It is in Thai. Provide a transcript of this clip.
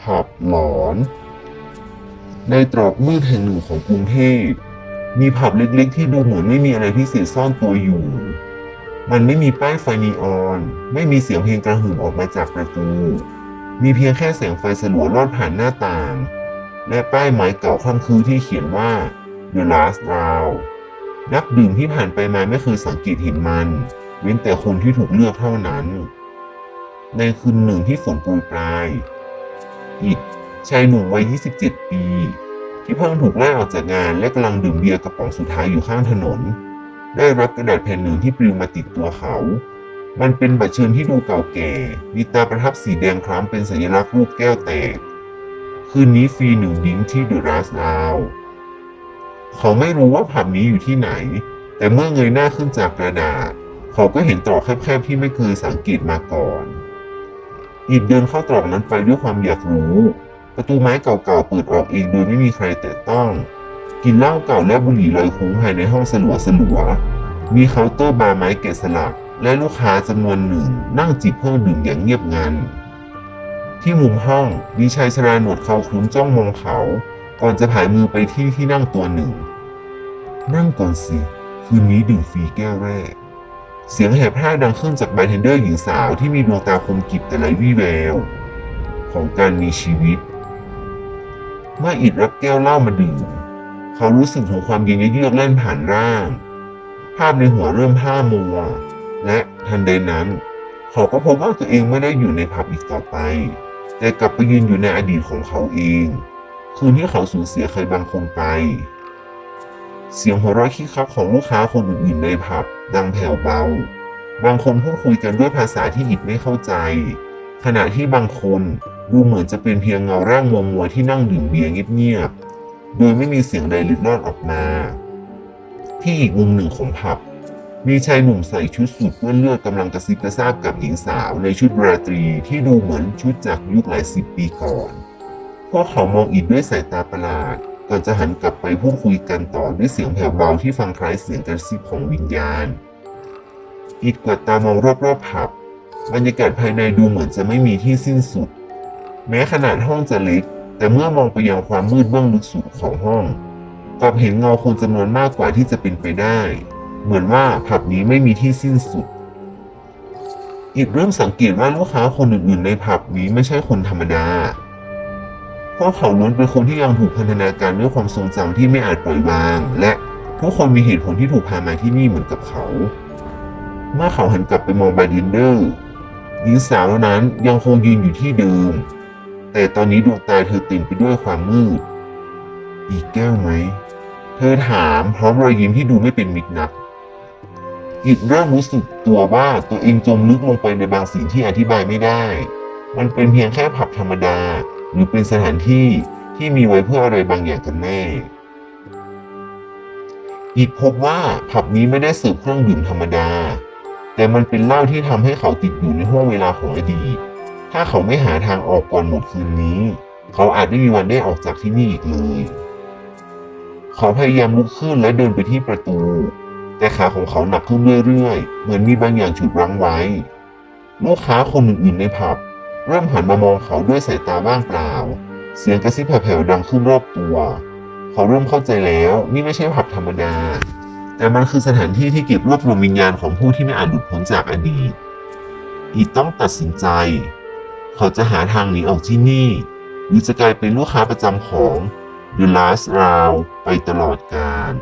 ผับหลอน ในตรอกมืดแห่งหนึ่งของกรุงเทพมีผับเล็กๆ ที่ดูเหมือนไม่มีอะไรพิเศษซ่อนตัวอยู่ มันไม่มีป้ายไฟนีออน ไม่มีเสียงเพลงกระหึ่มออกมาจากประตู มีเพียงแค่แสงไฟสลัวลอดผ่านหน้าต่าง และป้ายไม้เก่าค่ำคือที่เขียนว่า The Last Round นักดื่มที่ผ่านไปมาไม่เคยสังเกตเห็นมัน เว้นแต่คนที่ถูกเลือกเท่านั้น ในคืนหนึ่งที่ฝนโปรยปลายอิดชายหนุ่มวัย 27 ปี ที่เพิ่งถูกไล่ออกจากงานและกำลังดื่มเบียร์กระป๋องสุดท้ายอยู่ข้างถนน ได้รับกระดาษแผ่นหนึ่งที่ปลิวมาติดตัวเขา มันเป็นบัตรเชิญที่ดูเก่าแก่ มีตาประทับสีแดงคล้ำเป็นสัญลักษณ์รูปแก้วแตก คืนนี้ฟรีหนึ่งดิ้งที่เดอะรัสดาวเขาไม่รู้ว่าผับนี้อยู่ที่ไหน แต่เมื่อเงยหน้าขึ้นจากกระดาษ เขาก็เห็นตรอกแคบๆที่ไม่เคยสังเกตมาก่อน อิดเดินเข้าตรอกนั้นไปด้วยความอยากรู้ ประตูไม้เก่าๆเปิดออกเองโดยไม่มีใครแตะต้อง กินเหล้าเก่าและบุหรี่ลอยคุ้งภายในห้องสลัวสลัวๆมีเคาน์เตอร์บาร์ไม้แกะสลัก และลูกค้าจำนวนหนึ่งนั่งจิบเครื่องดื่มอย่างเงียบงัน ที่มุมห้องมีชายชราหนวดเขาคลุ้มจ้องมองเขา ก่อนจะผายมือไปที่ที่นั่งตัวหนึ่ง นั่งก่อนสิ คืนนี้ดื่มฟรีแก้วแรก เสียงแหบพร่าดังขึ้นจากบาร์เทนเดอร์หญิงสาวที่มีดวงตาคมกิบแต่ไร้วี่แวว ของการมีชีวิต เมื่ออิดรับแก้วเหล้ามาดื่มเขารู้สึกถึงความเย็นเยือกเล่นผ่านร่าง ภาพในหัวเริ่มผ้ามัว และทันใดนั้น เขาก็พบว่าตัวเองไม่ได้อยู่ในผับอีกต่อไป แต่กลับไปยืนอยู่ในอดีตของเขาเอง คืนที่เขาสูญเสียใครบางคนไป เสียงหัวเราะคิกคักของลูกค้าคนอื่นๆในผับ ดังแผ่วเบา บางคนพูดคุยกันด้วยภาษาที่อิดไม่เข้าใจ ขณะที่บางคนดูเหมือนจะเป็นเพียงเงาร่างมัวมัวๆที่นั่งดื่มเบียร์เงียบๆ โดยไม่มีเสียงใดหลุดรอดออกมา ที่อีกมุมหนึ่งของผับ มีชายหนุ่มใส่ชุดสูทเปื้อนเลือดกำลังกระซิบกระซาบกับหญิงสาวในชุดราตรีที่ดูเหมือนชุดจากยุคหลายสิบปีก่อน พวกเขามองอิดด้วยสายตาประหลาด ก่อนจะหันกลับไปพูดคุยกันต่อด้วยเสียงแผ่วเบาที่ฟังคล้ายเสียงกระซิบของวิญญาณอิดกวาดตามองรอบๆผับบรรยากาศภายในดูเหมือนจะไม่มีที่สิ้นสุด แม้ขนาดห้องจะเล็ก แต่เมื่อมองไปยังความมืดเบื้องลึกสุดของห้องกลับเห็นเงาคนจำนวนมากกว่าที่จะเป็นไปได้ เหมือนว่าผับนี้ไม่มีที่สิ้นสุดอีกเริ่มสังเกตว่าลูกค้าคนอื่นๆในผับนี้ไม่ใช่คนธรรมดา เพราะเขาล้วนเป็นคนที่ยังถูกพันธนาการด้วยความทรงจำที่ไม่อาจปล่อยวาง และทุกคนมีเหตุผลที่ถูกพามาที่นี่เหมือนกับเขา เมื่อเขาหันกลับไปมองบาร์เทนเดอร์หญิงสาวนั้นยังคงยืนอยู่ที่เดิม แต่ตอนนี้ดวงตาเธอเต็มไปด้วยความมืด อีกแก้วไหม เธอถามพร้อมรอยยิ้มที่ดูไม่เป็นมิตรนักอิดเริ่มรู้สึกตัวว่าตัวเองจมลึกลงไปในบางสิ่งที่อธิบายไม่ได้ มันเป็นเพียงแค่ผับธรรมดา หรือเป็นสถานที่ที่มีไว้เพื่ออะไรบางอย่างกันแน่อิดพบว่าผับนี้ไม่ได้สิร์ฟเครื่องดื่มธรรมดา แต่มันเป็นเหล้าที่ทำให้เขาติดอยู่ในห้วงเวลาของอดีต ถ้าเขาไม่หาทางออกก่อนหมดคืนนี้ เขาอาจไม่มีวันได้ออกจากที่นี่อีกเลย เขาพยายามลุกขึ้นและเดินไปที่ประตู แต่ขาของเขาหนักขึ้นเรื่อยๆ เหมือนมีบางอย่างฉุดรั้งไว้ ลูกค้าคนอื่นๆในผับ เริ่มหันมามองเขาด้วยสายตาว่างเปล่า เสียงกระซิบแผ่วๆดังขึ้นรอบตัว เขาเริ่มเข้าใจแล้วนี่ไม่ใช่ผับธรรมดา แต่มันคือสถานที่ที่เก็บรวบรวมวิญญาณของผู้ที่ไม่อาจหลุดพ้นจากอดีตอีกต้องตัดสินใจ เขาจะหาทางหนีออกที่นี่หรือจะกลายเป็นลูกค้าประจำของ The Last Round ไปตลอดกาล